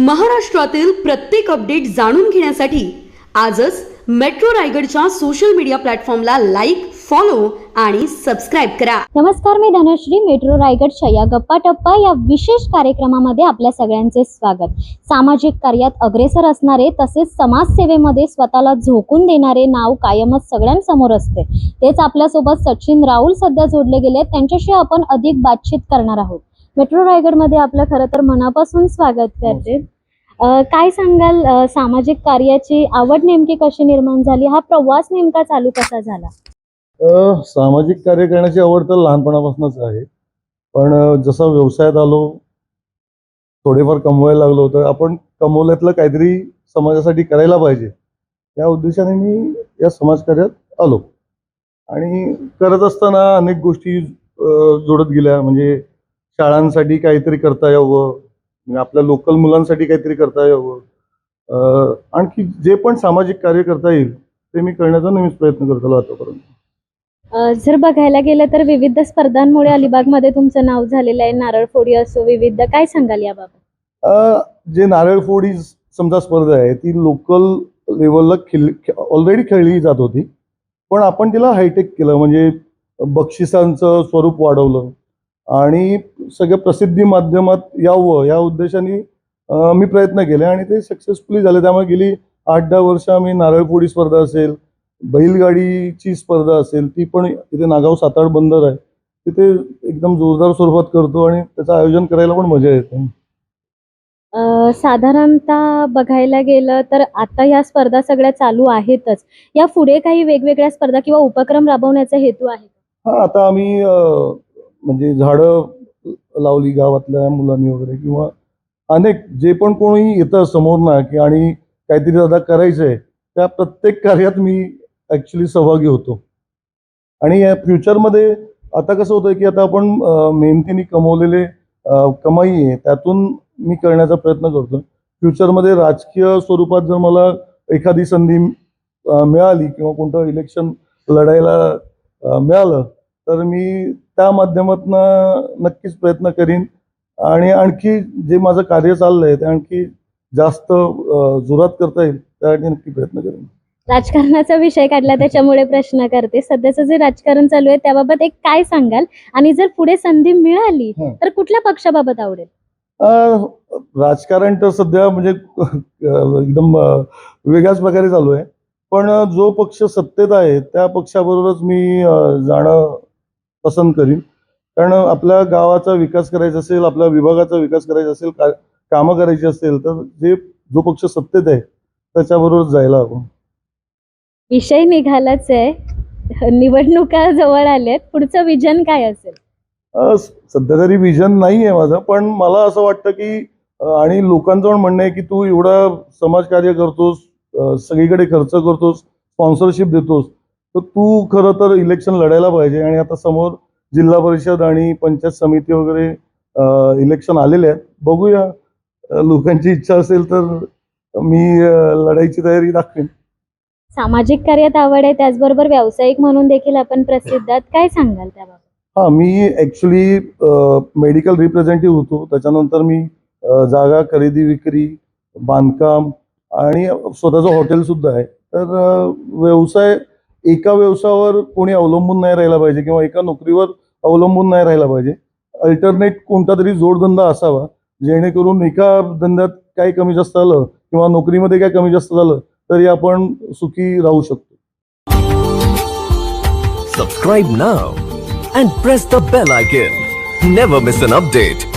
महाराष्ट्रातील प्रत्येक अपडेट जाणून घेण्यासाठी आजच मेट्रो रायगडच्या सोशल मीडिया प्लॅटफॉर्मला लाईक फॉलो आणि सबस्क्राईब करा. नमस्कार मी धनश्री. मेट्रो रायगडच्या या गप्पा टप्पा या विशेष कार्यक्रमामध्ये आपल्या सगळ्यांचे स्वागत. सामाजिक कार्यात अग्रेसर असणारे तसेच समाजसेवेमध्ये स्वतःला झोकून देणारे नाव कायमच सगळ्यांसमोर असते. तेच आपल्यासोबत सचिन राऊल सध्या जोडले गेले त्यांच्याशी आपण अधिक बातचीत करणार आहोत. मेट्रो रायगडमध्ये आपलं खरं तर मनापासून स्वागत करते. अं, काय सांगाल सामाजिक कार्याची आवड नेमकी कशी निर्माण झाली? हा प्रवास नेमका चालू कसा झाला? सामाजिक कार्य करण्याची आवड तर लहानपणापासूनच आहे. पण जसं व्यवसायात आलो थोडेफार कमवायला लागलो तर आपण कमवल्यातलं काहीतरी समाजासाठी करायला पाहिजे. या उद्देशाने मी या समाजकार्यात आलो. आणि करत असताना अनेक गोष्टी जोडत गेल्या. म्हणजे शाळांसाठी काहीतरी करता यावं. म्हणजे आपल्या लोकल मुलांसाठी काहीतरी करता यावं. आणखी जे पण सामाजिक कार्य करता येईल ते मी करण्याचा नेहमीच प्रयत्न करत आलो आतापर्यंत जर बघायला गेलं तर विविध स्पर्धांमुळे अलिबागमध्ये तुमचं नाव झालेलं आहे. नारळ फोडी असो विविध. काय सांगाल याबाबत? जे नारळ फोडी समजा स्पर्धा आहे ती लोकल लेवलला खेळ ऑलरेडी खेळली जात होती. पण आपण तिला हायटेक केलं. म्हणजे बक्षिसांचं स्वरूप वाढवलं. आणि सगळ्या प्रसिद्धी माध्यमात यावं या उद्देशाने मी प्रयत्न केले आणि ते सक्सेसफुली झाले. त्यामुळे गेली आठ दहा वर्ष आम्ही नारळ फोडी स्पर्धा असेल बैलगाडीची स्पर्धा असेल ती पण इथे नागाव साताड बंदर आहे. तिथे एकदम जोरदार स्वरूपात करतो आणि त्याचं आयोजन करायला पण मजा येते. साधारणतः बघायला गेलं तर आता या स्पर्धा सगळ्या चालू आहेतच. या पुढे काही वेगवेगळ्या स्पर्धा किंवा उपक्रम राबवण्याचा हेतू आहे? हा आता आम्ही म्हणजे झाडं लावली गावातल्या मुलांनी वगैरे किंवा अनेक जे पण कोणी येतं समोर ना की आणि काहीतरी दादा करायचं आहे त्या प्रत्येक कार्यात मी ॲक्च्युली सहभागी होतो. आणि या फ्युचरमध्ये आता कसं होतं की आता आपण मेहनतीने कमवलेले कमाई आहे त्यातून मी करण्याचा प्रयत्न करतो. फ्युचरमध्ये राजकीय स्वरूपात जर मला एखादी संधी मिळाली किंवा कोणतं इलेक्शन लढायला मिळालं तर मी त्या माध्यमातून नक्कीच प्रयत्न करीन. आणि आणखी जे माझं कार्य चाललंय ते आणखी जास्त जोरात करता येईल त्यासाठी नक्की प्रयत्न करेन. राजकारणाचा विषय काढला त्याच्यामुळे प्रश्न करते. सध्याचं जे राजकारण चालू आहे त्याबाबत एक काय सांगाल? आणि जर पुढे संधी मिळाली. तर कुठल्या पक्षाबाबत आवडेल? राजकारण तर सध्या म्हणजे एकदम वेगळ्याच प्रकारे चालू आहे. पण जो पक्ष सत्तेत आहे त्या पक्षाबरोबरच मी जाणं पसंत करीन. कारण आपल्या गावाचा विकास करायचा असेल आपल्या विभागाचा विकास करायचा असेल का कामं करायची असेल तर जे जो पक्ष सत्तेत आहे त्याच्याबरोबर जायला हवं. विषय निघालाच आहे. निवडणुका जवळ आल्यात. पुढचं विजन काय असेल? सध्या तरी विजन नाही आहे माझं पण मला असं वाटतं की आणि लोकांचं पण म्हणणं आहे की तू एवढा समाजकार्य करतोस सगळीकडे खर्च करतोस स्पॉन्सरशिप देतोस तर तू खरं तर इलेक्शन लढायला पाहिजे आणि आता समोर जिल्हा परिषद आणि पंचायत समिती वगैरे इलेक्शन आलेले आहेत. बघूया लोकांची इच्छा असेल तर मी अ, लढायची तयारी दाखवेन. सामाजिक कार्यात आवड आहे त्याचबरोबर व्यावसायिक म्हणून देखील आपण प्रसिद्ध आहात. काय सांगाल त्याबाबत? हा मी ॲक्च्युली मेडिकल रिप्रेझेंटेटिव्ह होतो. त्याच्यानंतर मी जागा खरेदी विक्री बांधकाम आणि स्वतःचं हॉटेल सुद्धा आहे. तर व्यवसाय एका व्यवसायावर कोणी अवलंबून नाही राहिला पाहिजे किंवा एका नोकरीवर अवलंबून नाही राहिला पाहिजे अल्टरनेट कोणता तरी जोडधंदा असावा जेणेकरून एका धंद्यात काही कमी जास्त आलं किंवा नोकरीमध्ये काय कमी जास्त झालं तरी आपण सुखी राहू शकतो. Subscribe now and press the bell icon never miss an update